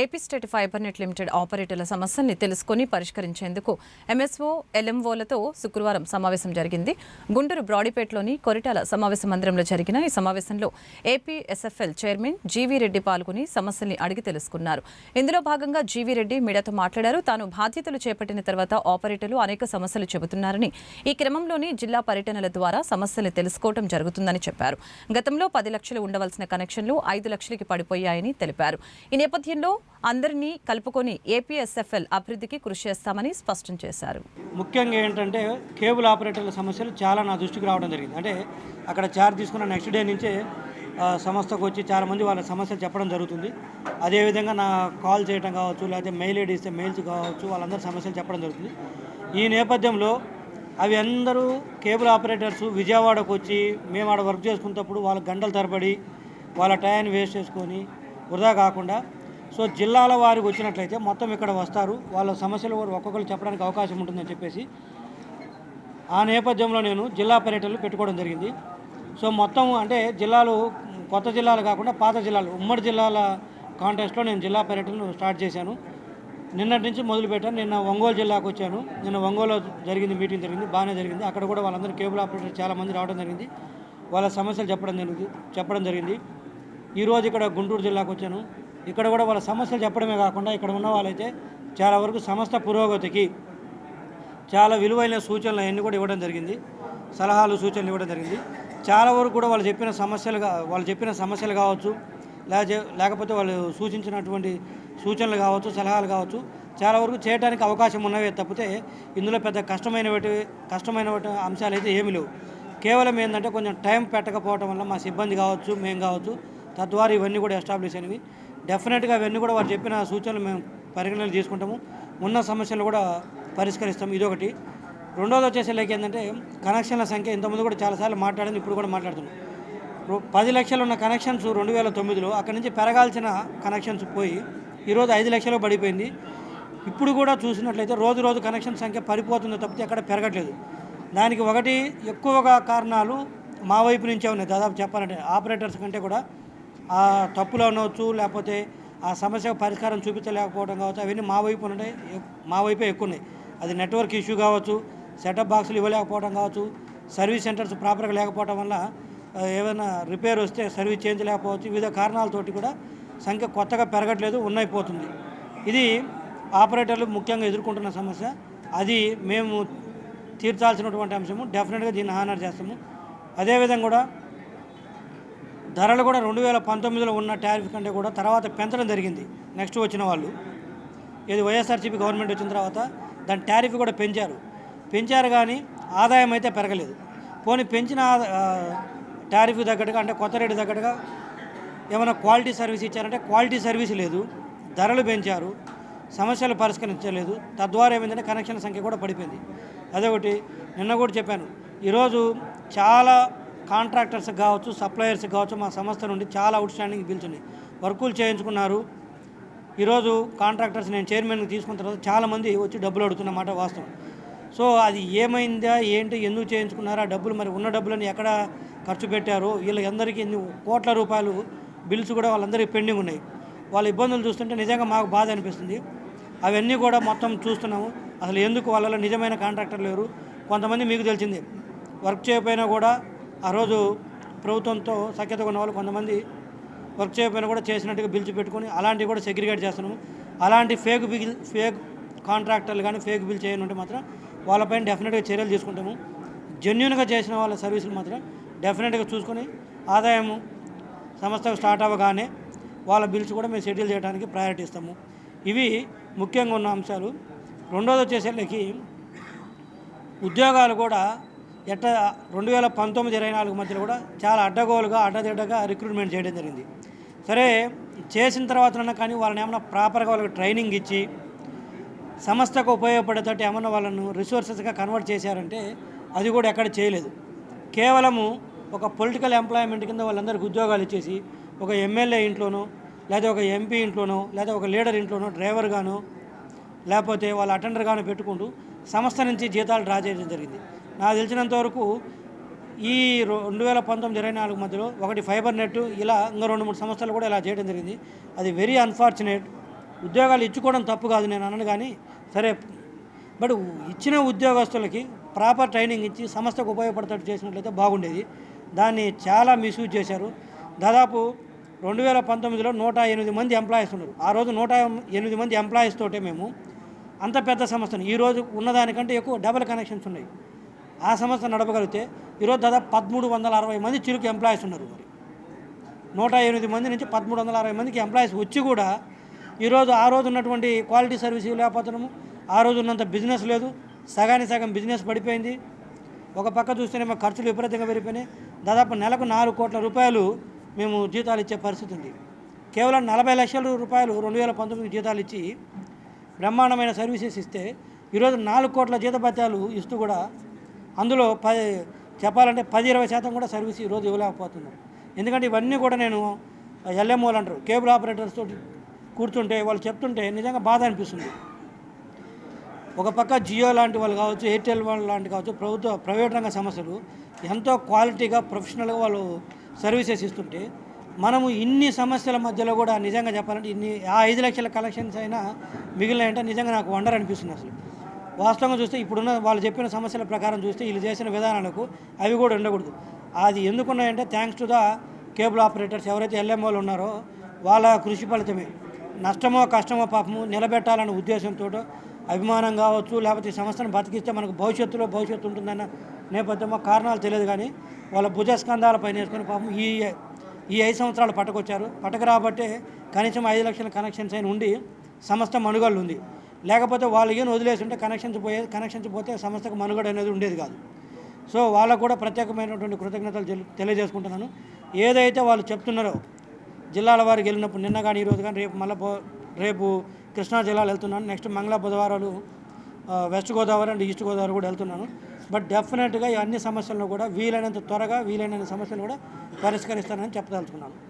AP state fibre net limited ఆపరేటర్ల సమస్యల్ని తెలుసుకుని పరిష్కరించేందుకు ఎంఎస్ఓ ఎల్ఎంఓలతో శుక్రవారం సమావేశం జరిగింది. గుంటూరు బ్రాడీపేటలోని కొరిటాల సమావేశ మందిరంలో జరిగిన ఈ సమావేశంలో AP SFL chairman GV Reddy పాల్గొని సమస్యల్ని అడిగి తెలుసుకున్నారు. ఇందులో భాగంగా జీవీ రెడ్డి మీడియాతో మాట్లాడారు. తాను బాధ్యతలు చేపట్టిన తర్వాత ఆపరేటర్లు అనేక సమస్యలు చెబుతున్నారని ఈ క్రమంలోని జిల్లా పర్యటనల ద్వారా సమస్యలు తెలుసుకోవడం జరుగుతుందని చెప్పారు. గతంలో పది లక్షలు ఉండవలసిన కనెక్షన్లు ఐదు లక్షలకి పడిపోయాయని తెలిపారు. ఈ నేపథ్యంలో అందరినీ కలుపుకొని ఏపీఎస్ఎఫ్ఎల్ అభివృద్ధికి కృషి చేస్తామని స్పష్టం చేశారు. ముఖ్యంగా ఏంటంటే కేబుల్ ఆపరేటర్ల సమస్యలు చాలా నా దృష్టికి రావడం జరిగింది. అంటే అక్కడ చార్జ్ తీసుకున్న నెక్స్ట్ డే నుంచే సంస్థకు వచ్చి చాలామంది వాళ్ళ సమస్యలు చెప్పడం జరుగుతుంది. అదేవిధంగా నా కాల్ చేయడం కావచ్చు లేకపోతే మెయిల్ ఐడి ఇస్తే మెయిల్స్ కావచ్చు వాళ్ళందరూ సమస్యలు చెప్పడం జరుగుతుంది. ఈ నేపథ్యంలో అవి అందరూ కేబుల్ ఆపరేటర్స్ విజయవాడకు వచ్చి మేము ఆడ వర్క్ చేసుకున్నప్పుడు వాళ్ళ గంటల తరబడి వాళ్ళ టైం వేస్ట్ చేసుకొని వృధా కాకుండా సో జిల్లాల వారికి వచ్చినట్లయితే మొత్తం ఇక్కడ వస్తారు. వాళ్ళ సమస్యలు వారు ఒక్కొక్కరు చెప్పడానికి అవకాశం ఉంటుందని చెప్పేసి ఆ నేపథ్యంలో నేను జిల్లా పర్యటనలు పెట్టుకోవడం జరిగింది. సో మొత్తం అంటే జిల్లాలు కొత్త జిల్లాలు కాకుండా పాత జిల్లాలు ఉమ్మడి జిల్లాల కాంటెస్ట్లో నేను జిల్లా పర్యటనలు స్టార్ట్ చేశాను. నిన్నటి నుంచి మొదలుపెట్టాను. నిన్న ఒంగోలు జిల్లాకు వచ్చాను. నిన్న ఒంగోలు జరిగింది మీటింగ్ జరిగింది బాగానే జరిగింది. అక్కడ కూడా వాళ్ళందరూ కేబుల్ ఆపరేటర్ చాలామంది రావడం జరిగింది. వాళ్ళ సమస్యలు చెప్పడం జరిగింది చెప్పడం జరిగింది. ఈరోజు ఇక్కడ గుంటూరు జిల్లాకు వచ్చాను. ఇక్కడ కూడా వాళ్ళ సమస్యలు చెప్పడమే కాకుండా ఇక్కడ ఉన్న వాళ్ళైతే చాలా వరకు సంస్థ పురోగతికి చాలా విలువైన సూచనలు అవన్నీ కూడా ఇవ్వడం జరిగింది. సలహాలు సూచనలు ఇవ్వడం జరిగింది. చాలా వరకు కూడా వాళ్ళు చెప్పిన సమస్యలు వాళ్ళు చెప్పిన సమస్యలు కావచ్చు లేకపోతే లేకపోతే వాళ్ళు సూచించినటువంటి సూచనలు కావచ్చు సలహాలు కావచ్చు చాలా వరకు చేయడానికి అవకాశం ఉన్నవే తప్పితే ఇందులో పెద్ద కష్టమైనవి కష్టమైన అంశాలు అయితే ఏమీ లేవు. కేవలం ఏంటంటే కొంచెం టైం పెట్టకపోవడం వల్ల మా సిబ్బంది కావచ్చు మేము కావచ్చు తద్వారా ఇవన్నీ కూడా ఎస్టాబ్లిష్ అయినవి. డెఫినెట్గా అవన్నీ కూడా వారు చెప్పిన సూచనలు మేము పరిగణనలు తీసుకుంటాము ఉన్న సమస్యలు కూడా పరిష్కరిస్తాం ఇదొకటి. రెండోది వచ్చేసరికి ఏంటంటే కనెక్షన్ల సంఖ్య ఇంతకుముందు కూడా చాలాసార్లు మాట్లాడింది ఇప్పుడు కూడా మాట్లాడుతున్నాం. రో- పది లక్షలు ఉన్న కనెక్షన్స్ రెండు వేల తొమ్మిదిలో అక్కడి నుంచి పెరగాల్సిన కనెక్షన్స్ పోయి ఈరోజు ఐదు లక్షలు పడిపోయింది. ఇప్పుడు కూడా చూసినట్లయితే రోజు రోజు కనెక్షన్ సంఖ్య పడిపోతుందో తప్పితే అక్కడ పెరగట్లేదు. దానికి ఒకటి ఎక్కువగా కారణాలు మా వైపు నుంచే ఉన్నాయి. దాదాపు చెప్పాలంటే ఆపరేటర్స్ కంటే కూడా ఆ తప్పులు అనవచ్చు లేకపోతే ఆ సమస్యకు పరిష్కారం చూపించలేకపోవడం కావచ్చు అవన్నీ మా వైపు ఉన్నాయి మా వైపే ఎక్కువ ఉన్నాయి అది నెట్వర్క్ ఇష్యూ కావచ్చు సెటప్ బాక్సులు ఇవ్వలేకపోవడం కావచ్చు సర్వీస్ సెంటర్స్ ప్రాపర్గా లేకపోవడం వల్ల ఏమైనా రిపేర్ వస్తే సర్వీస్ చేంజ్ లేకపోవచ్చు వివిధ కారణాలతోటి కూడా సంఖ్య కొత్తగా పెరగట్లేదు ఉన్నైపోతుంది ఇది ఆపరేటర్లు ముఖ్యంగా ఎదుర్కొంటున్న సమస్య. అది మేము తీర్చాల్సినటువంటి అంశము డెఫినెట్గా దీన్ని హానర్ చేస్తాము. అదేవిధంగా కూడా ధరలు కూడా రెండు వేల పంతొమ్మిదిలో ఉన్న టారిఫ్ కంటే కూడా తర్వాత పెంచడం జరిగింది. నెక్స్ట్ వచ్చిన వాళ్ళు. ఇది వైఎస్ఆర్సీపీ గవర్నమెంట్ వచ్చిన తర్వాత దాని టారిఫ్ కూడా పెంచారు. పెంచారు కానీ ఆదాయం అయితే పెరగలేదు. పోనీ పెంచిన ఆదా- టారిఫ్ తగ్గట్టుగా అంటే కొత్త రేటు తగ్గట్టుగా ఏమైనా క్వాలిటీ సర్వీస్ ఇచ్చారంటే క్వాలిటీ సర్వీస్ లేదు. ధరలు పెంచారు. సమస్యలు పరిష్కరించలేదు. తద్వారా ఏమైందంటే కనెక్షన్ సంఖ్య కూడా పడిపోయింది. అదొకటి నిన్న కూడా చెప్పాను. ఈరోజు చాలా కాంట్రాక్టర్స్ కావచ్చు సప్లయర్స్ కావచ్చు మా సంస్థ నుండి చాలా అవుట్స్టాండింగ్ బిల్స్ ఉన్నాయి వర్కులు చేయించుకున్నారు. ఈరోజు కాంట్రాక్టర్స్ నేను చైర్మన్కి తీసుకున్న తర్వాత చాలామంది వచ్చి డబ్బులు అడుగుతున్నమాట వాస్తవం. సో అది ఏమైందా ఏంటి ఎందుకు చేయించుకున్నారా డబ్బులు మరి ఉన్న డబ్బులని ఎక్కడ ఖర్చు పెట్టారు వీళ్ళందరికీ ఎన్ని కోట్ల రూపాయలు బిల్స్ కూడా వాళ్ళందరికీ పెండింగ్ ఉన్నాయి. వాళ్ళ ఇబ్బందులు చూస్తుంటే నిజంగా మాకు బాధ అనిపిస్తుంది. అవన్నీ కూడా మొత్తం చూస్తున్నాము. అసలు ఎందుకు వాళ్ళలో నిజమైన కాంట్రాక్టర్ లేరు? కొంతమంది మీకు తెలిసిందే. వర్క్ చేయకపోయినా కూడా ఆ రోజు ప్రభుత్వంతో సఖ్యతగా ఉన్న వాళ్ళు కొంతమంది వర్క్ చేయకపోయినా కూడా చేసినట్టుగా బిల్చి పెట్టుకొని అలాంటివి కూడా సెగ్రిగేట్ చేస్తున్నాము. అలాంటి ఫేక్ బిల్ ఫేక్ కాంట్రాక్టర్లు కానీ ఫేక్ బిల్ చేయని ఉంటే మాత్రం వాళ్ళపైన డెఫినెట్గా చర్యలు తీసుకుంటాము. జెన్యున్గా చేసిన వాళ్ళ సర్వీసులు మాత్రం డెఫినెట్గా చూసుకొని ఆదాయము సంస్థకు స్టార్ట్ అవ్వగానే వాళ్ళ బిల్స్ కూడా మేము సెటిల్ చేయడానికి ప్రయారిటీ ఇస్తాము. ఇవి ముఖ్యంగా ఉన్న అంశాలు. రెండోది వచ్చేసరికి ఉద్యోగాలు కూడా ఎట్ట రెండు వేల పంతొమ్మిది ఇరవై నాలుగు మధ్యలో కూడా చాలా అడ్డగోలుగా అడ్డదిడ్డగా రిక్రూట్మెంట్ చేయడం జరిగింది. సరే చేసిన తర్వాతనన్నా కానీ వాళ్ళని ఏమైనా ప్రాపర్గా వాళ్ళకి ట్రైనింగ్ ఇచ్చి సంస్థకు ఉపయోగపడేటట్టు ఏమన్నా వాళ్ళను రిసోర్సెస్గా కన్వర్ట్ చేశారంటే అది కూడా ఎక్కడ చేయలేదు. కేవలము ఒక పొలిటికల్ ఎంప్లాయ్మెంట్ కింద వాళ్ళందరికీ ఉద్యోగాలు ఇచ్చేసి ఒక ఎమ్మెల్యే ఇంట్లోనో లేదా ఒక ఎంపీ ఇంట్లోనో లేదా ఒక లీడర్ ఇంట్లోనో డ్రైవర్గానో లేకపోతే వాళ్ళు అటెండర్గానో పెట్టుకుంటూ సంస్థ నుంచి జీతాలు డ్రా చేయడం జరిగింది. నాకు తెలిసినంత వరకు ఈ రో- రెండు వేల పంతొమ్మిది ఇరవై నాలుగు మధ్యలో ఒకటి ఫైబర్ నెట్ ఇలా ఇంకా రెండు మూడు సంస్థలు కూడా ఇలా చేయడం జరిగింది. అది వెరీ అన్ఫార్చునేట్ ఉద్యోగాలు ఇచ్చుకోవడం తప్పు కాదు నేను అనను కానీ సరే. బట్ ఇచ్చిన ఉద్యోగస్తులకి ప్రాపర్ ట్రైనింగ్ ఇచ్చి సంస్థకు ఉపయోగపడతట్టు చేసినట్లయితే బాగుండేది. దాన్ని చాలా మిస్యూజ్ చేశారు. దాదాపు రెండు వేల పంతొమ్మిదిలో నూట ఎనిమిది మంది ఎంప్లాయీస్ ఉన్నారు. ఆ రోజు నూట ఎనిమిది మంది ఎంప్లాయీస్ తోటే మేము. అంత పెద్ద సంస్థను ఈరోజు ఉన్నదానికంటే ఎక్కువ డబుల్ కనెక్షన్స్ ఉన్నాయి. ఆ సంస్థ నడపగలిగితే ఈరోజు దాదాపు పదమూడు వందల అరవై మంది చిరుకు ఎంప్లాయీస్ ఉన్నారు మరి. నూట ఎనిమిది మంది నుంచి పదమూడు వందల అరవై మందికి ఎంప్లాయీస్ వచ్చి కూడా ఈరోజు ఆ రోజు ఉన్నటువంటి క్వాలిటీ సర్వీస్ లేకపోతున్నాము. ఆ రోజు ఉన్నంత బిజినెస్ లేదు. సగాని సగం బిజినెస్ పడిపోయింది. ఒక పక్క చూస్తేనేమో ఖర్చులు విపరీతంగా పెరిగిపోయినాయి. దాదాపు నెలకు నాలుగు కోట్ల రూపాయలు మేము జీతాలు ఇచ్చే పరిస్థితి ఉంది. కేవలం నలభై లక్షల రూపాయలు రెండు వేల పంతొమ్మిది జీతాలు ఇచ్చి బ్రహ్మాండమైన సర్వీసెస్ ఇస్తే ఈరోజు నాలుగు కోట్ల జీతభత్యాలు ఇస్తూ కూడా అందులో పది చెప్పాలంటే పది ఇరవై శాతం కూడా సర్వీస్ ఈరోజు ఇవ్వలేకపోతున్నాం. ఎందుకంటే ఇవన్నీ కూడా నేను ఎల్ఎంఓలు అంటారు. కేబుల్ ఆపరేటర్స్ తోటి కూర్చుంటే వాళ్ళు చెప్తుంటే నిజంగా బాధ అనిపిస్తుంది. ఒక పక్క జియో లాంటి వాళ్ళు కావచ్చు ఎయిర్టెల్ వాళ్ళు లాంటి కావచ్చు ప్రభుత్వ ప్రైవేట్ రంగ సంస్థలు ఎంతో క్వాలిటీగా ప్రొఫెషనల్గా వాళ్ళు సర్వీసెస్ ఇస్తుంటే మనము ఇన్ని సమస్యల మధ్యలో కూడా నిజంగా చెప్పాలంటే ఇన్ని ఆ ఐదు లక్షల కలెక్షన్స్ అయినా మిగిలినాయంటే నిజంగా నాకు వండర్ అనిపిస్తుంది అసలు. వాస్తవంగా చూస్తే ఇప్పుడున్న వాళ్ళు చెప్పిన సమస్యల ప్రకారం చూస్తే వీళ్ళు చేసిన విధానాలకు అవి కూడా ఉండకూడదు. అది ఎందుకున్నాయంటే thanks to the cable operators ఎవరైతే ఎల్ఎంఓలు ఉన్నారో వాళ్ళ కృషి ఫలితమే. నష్టమో కష్టమో పాపము నిలబెట్టాలనే ఉద్దేశంతో అభిమానం కావచ్చు లేకపోతే ఈ సంస్థను బతికిస్తే మనకు భవిష్యత్తులో భవిష్యత్తు ఉంటుందన్న నేపథ్యమో కారణాలు తెలియదు కానీ వాళ్ళ భుజస్కంధాల పైన వేసుకొని పాపం ఈ ఈ ఐదు సంవత్సరాలు పట్టకొచ్చారు. పట్టక రాబట్టే కనీసం ఐదు లక్షల కనెక్షన్స్ అయిన ఉండి సంస్థ మనుగళ్ళు ఉంది. లేకపోతే వాళ్ళు ఏం వదిలేసుంటే కనెక్షన్స్ పోయేది కనెక్షన్స్ పోతే సంస్థకు మనుగడ అనేది ఉండేది కాదు. సో వాళ్ళకు కూడా ప్రత్యేకమైనటువంటి కృతజ్ఞతలు తెలి- తెలియజేసుకుంటున్నాను. ఏదైతే వాళ్ళు చెప్తున్నారో జిల్లాల వారికి వెళ్ళినప్పుడు నిన్న కానీ ఈరోజు కానీ రేపు మళ్ళీ రేపు కృష్ణా జిల్లాలో వెళ్తున్నాను. నెక్స్ట్ మంగళ బుధవారాలు west Godavari and east Godavari కూడా వెళ్తున్నాను. బట్ డెఫినెట్గా ఈ అన్ని సమస్యలను కూడా వీలైనంత త్వరగా వీలైనంత సమస్యలు కూడా పరిష్కరిస్తానని చెప్పదలుచుకున్నాను.